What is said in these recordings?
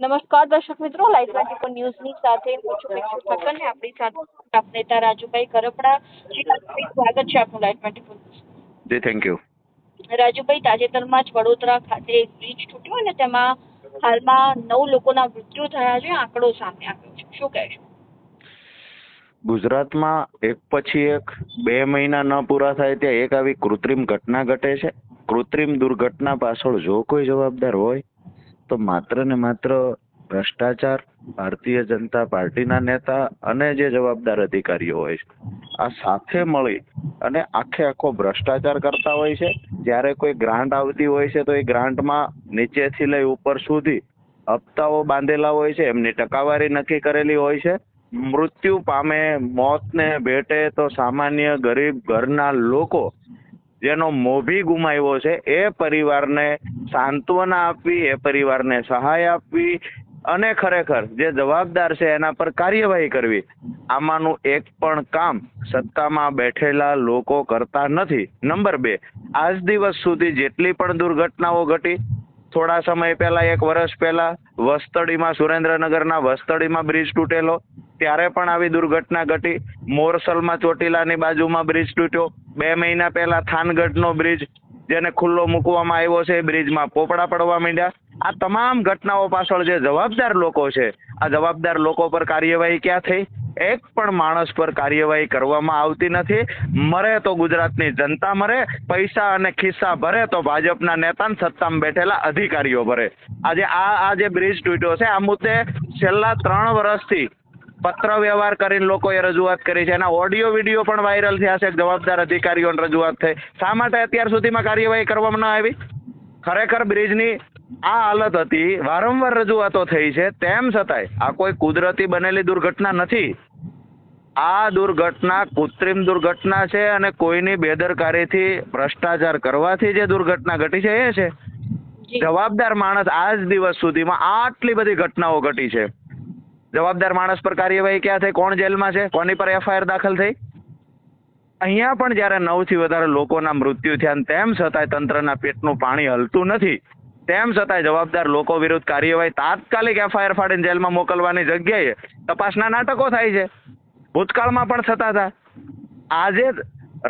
નમસ્કાર દર્શક મિત્રો લાઈવ ટ્વેન્ટી ફોર ન્યૂઝની સાથે હું છું ઠક્કર ને આપણી સાથે નેતા રાજુભાઈ કરપડા. સ્વાગત છે આપનું live twenty four G thank you Rajubhai તાજેતરમાં જ વડોદરા ખાતે એક બ્રિજ તૂટ્યો અને તેમાં હાલમાં નવ લોકોના મૃત્યુ થયા છે આંકડો સામે આવ્યો છે. શું કહેશો ગુજરાતમાં એક પછી એક બે મહિના ન પૂરા થાય ત્યાં એક આવી કૃત્રિમ ઘટના ઘટે છે. કૃત્રિમ દુર્ઘટના પાછળ જો કોઈ જવાબદાર હોય તો માત્ર ને માત્ર ભ્રષ્ટાચાર ભારતીય જનતા પાર્ટીના નેતા અને જે જવાબદાર અધિકારીઓ હોય છે, આ સાથે મળી અને આખે આખો ભ્રષ્ટાચાર કરતા હોય છે. જ્યારે કોઈ ગ્રાન્ટ આવતી હોય છે તો એ ગ્રાન્ટમાં નીચેથી લઈ ઉપર સુધી હપ્તાઓ બાંધેલા હોય છે, એમની ટકાવારી નક્કી કરેલી હોય છે. મૃત્યુ પામે, મોતને ભેટે તો સામાન્ય ગરીબ ઘરના લોકો જેનો મોભી ગુમાવ્યો છે, એ પરિવારને સાંત્વના આપવી, એ પરિવારને સહાય આપવી અને ખરેખર જે જવાબદાર છે એના પર કાર્યવાહી કરવી. આમાંનું એક પણ કામ સત્તામાં બેઠેલા લોકો કરતા નથી. નંબર બે, આજ દિવસ સુધી જેટલી પણ દુર્ઘટનાઓ ઘટી, થોડા સમય પહેલા, એક વર્ષ પહેલા, વસ્તડીમાં સુરેન્દ્રનગરના વસ્તડીમાં બ્રિજ તૂટેલો, ત્યારે પણ આવી દુર્ઘટના ઘટી. મોરસલમાં ચોટીલાની બાજુમાં બ્રિજ તૂટ્યો. બે મહિના પહેલા થાનગઢનો બ્રિજ જેને ખુલ્લો મૂકવામાં આવ્યો છે, બ્રિજમાં પોપડા પડવા માંડ્યા. આ તમામ ઘટનાઓ પાછળ જે જવાબદાર લોકો છે, આ જવાબદાર લોકો પર કાર્યવાહી ક્યાં થઈ? એક પણ માણસ પર કાર્યવાહી કરવામાં આવતી નથી. મરે તો ગુજરાતની જનતા મરે, પૈસા અને ખિસ્સા ભરે તો ભાજપના નેતા સત્તામાં બેઠેલા અધિકારીઓ ભરે. આજે આ આ જે બ્રિજ તૂટ્યો છે, આ મુદ્દે છેલ્લા ત્રણ વર્ષથી પત્ર વ્યવહાર કરીને લોકોએ રજૂઆત કરી છે. એના ઓડિયો વીડિયો પણ વાયરલ થયા છે. જવાબદાર અધિકારીઓને રજૂઆત થઈ. શા માટે અત્યાર સુધીમાં કાર્યવાહી કરવામાં ન આવી? ખરેખર બ્રિજની આ હાલત હતી. વારંવાર રજૂઆતો થઈ છે. તેમ છતાંય આ કોઈ કુદરતી બનેલી દુર્ઘટના નથી. આ દુર્ઘટના કૃત્રિમ દુર્ઘટના છે અને કોઈની બેદરકારીથી ભ્રષ્ટાચાર કરવાથી જે દુર્ઘટના ઘટી છે એ છે. જવાબદાર માણસ આજ દિવસ સુધીમાં આટલી બધી ઘટનાઓ ઘટી છે. જવાબદાર માણસ પર કાર્યવાહી ક્યાં થઈ? કોણ જેલમાં છે? કોની પર એફઆઈઆર દાખલ થઈ? અહીંયા પણ જ્યારે નવથી વધારે લોકોના મૃત્યુ થયા તેમ છતાંય તંત્રના પેટનું પાણી હલતું નથી, તેમ છતાંય જવાબદાર લોકો વિરુદ્ધ કાર્યવાહી તાત્કાલિક એફઆઈઆર ફાડીને જેલમાં મોકલવાની જગ્યાએ તપાસના નાટકો થાય છે. ભૂતકાળમાં પણ થતા હતા. આજે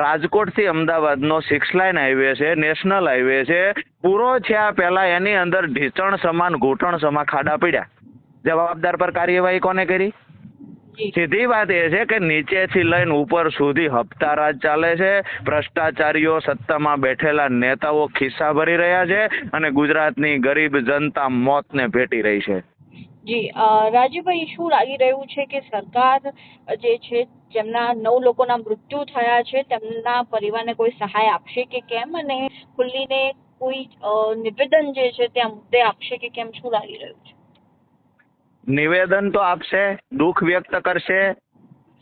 રાજકોટથી અમદાવાદનો સિક્સ લાઇન હાઈવે છે નેશનલ હાઈવે છે. પૂરો થયા પહેલા એની અંદર ઢીચણ સમાન, ઘૂંટણ સમા ખાડા પડ્યા. જવાબદાર પર કાર્યવાહી કોને કરી? સીધી વાત એ છે કે નીચેથી લઈને ઉપર સુધી હપ્તા રાજ ચાલે છે. ભ્રષ્ટાચારીઓ સત્તામાં બેઠેલા નેતાઓ ખિસ્સા ભરી રહ્યા છે અને ગુજરાતની ગરીબ જનતા મોતને ભેટી રહી છે. જી અ, શું લાગી રહ્યું છે કે સરકાર જે છે જેમના નવ લોકોના મૃત્યુ થયા છે તેમના પરિવારને કોઈ સહાય આપશે કે કેમ? અને ખુલ્લીને કોઈ નિવેદન જે છે તે આ મુદ્દે આપશે કે કેમ? શું લાગી રહ્યું છે? નિવેદન તો આપશે, દુઃખ વ્યક્ત કરશે.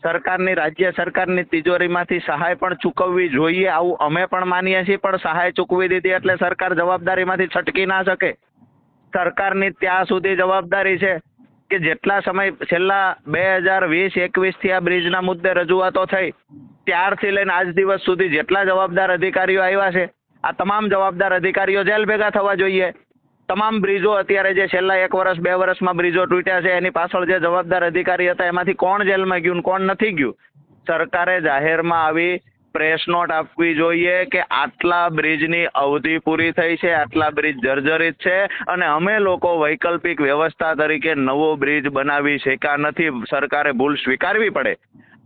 સરકારની, રાજ્ય સરકારની તિજોરીમાંથી સહાય પણ ચૂકવવી જોઈએ, આવું અમે પણ માનીએ છીએ, પણ સહાય ચૂકવી દીધી એટલે સરકાર જવાબદારીમાંથી છટકી ના શકે. સરકારની ત્યાં સુધી જવાબદારી છે કે જેટલા સમય, છેલ્લા બે હજાર વીસ એકવીસથી આ બ્રિજના મુદ્દે રજૂઆતો થઈ, ત્યારથી લઈને આજ દિવસ સુધી જેટલા જવાબદાર અધિકારીઓ આવ્યા છે, આ તમામ જવાબદાર અધિકારીઓ જેલ ભેગા થવા જોઈએ. તમામ બ્રિજો અત્યારે જે છેલ્લા એક વર્ષ, બે વર્ષમાં બ્રિજો તૂટ્યા છે, એની પાછળ જે જવાબદાર અધિકારી હતા, એમાંથી કોણ જેલમાં ગયું કોણ નથી ગયું? સરકારે જાહેરમાં આવી પ્રેસ નોટ આપવી જોઈએ કે આટલા બ્રિજની અવધિ પૂરી થઈ છે, આટલા બ્રિજ જર્જરિત છે અને અમે લોકો વૈકલ્પિક વ્યવસ્થા તરીકે નવો બ્રિજ બનાવી શક્યા નથી. સરકારે ભૂલ સ્વીકારવી પડે.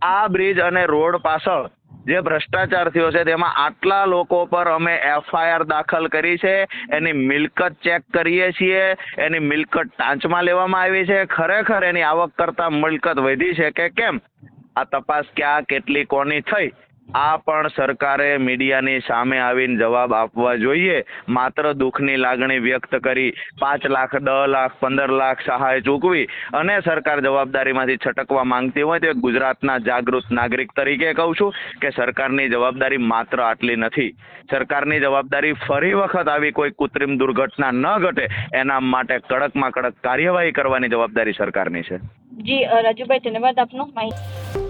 આ બ્રિજ અને રોડ પાછળ જે ભ્રષ્ટાચાર થયો છે, તેમાં આટલા લોકો પર અમે એફઆઈઆર દાખલ કરી છે, એની મિલકત ચેક કરીએ છીએ, એની મિલકત ટાંચમાં લેવામાં આવી છે, ખરેખર એની આવક કરતા મિલકત વધી છે કે કેમ? આ તપાસ ક્યાં, કેટલી, કોની થઈ? આ પણ સરકારે મીડિયાની સામે આવીને જવાબ આપવા જોઈએ. માત્ર દુઃખની લાગણી વ્યક્ત કરી પાંચ લાખ, દસ લાખ, પંદર લાખ સહાય ચૂકવી અને સરકાર જવાબદારીમાંથી છટકવા માંગતી હોય તો ગુજરાતના જાગૃત નાગરિક તરીકે કહું છું કે સરકારની જવાબદારી માત્ર આટલી નથી. સરકારની જવાબદારી ફરી વખત આવી કોઈ કૃત્રિમ દુર્ઘટના ન ઘટે, એના માટે કડકમાં કડક કાર્યવાહી કરવાની જવાબદારી સરકારની છે. જી રાજુભાઈ, ધન્યવાદ આપનો. માહિતી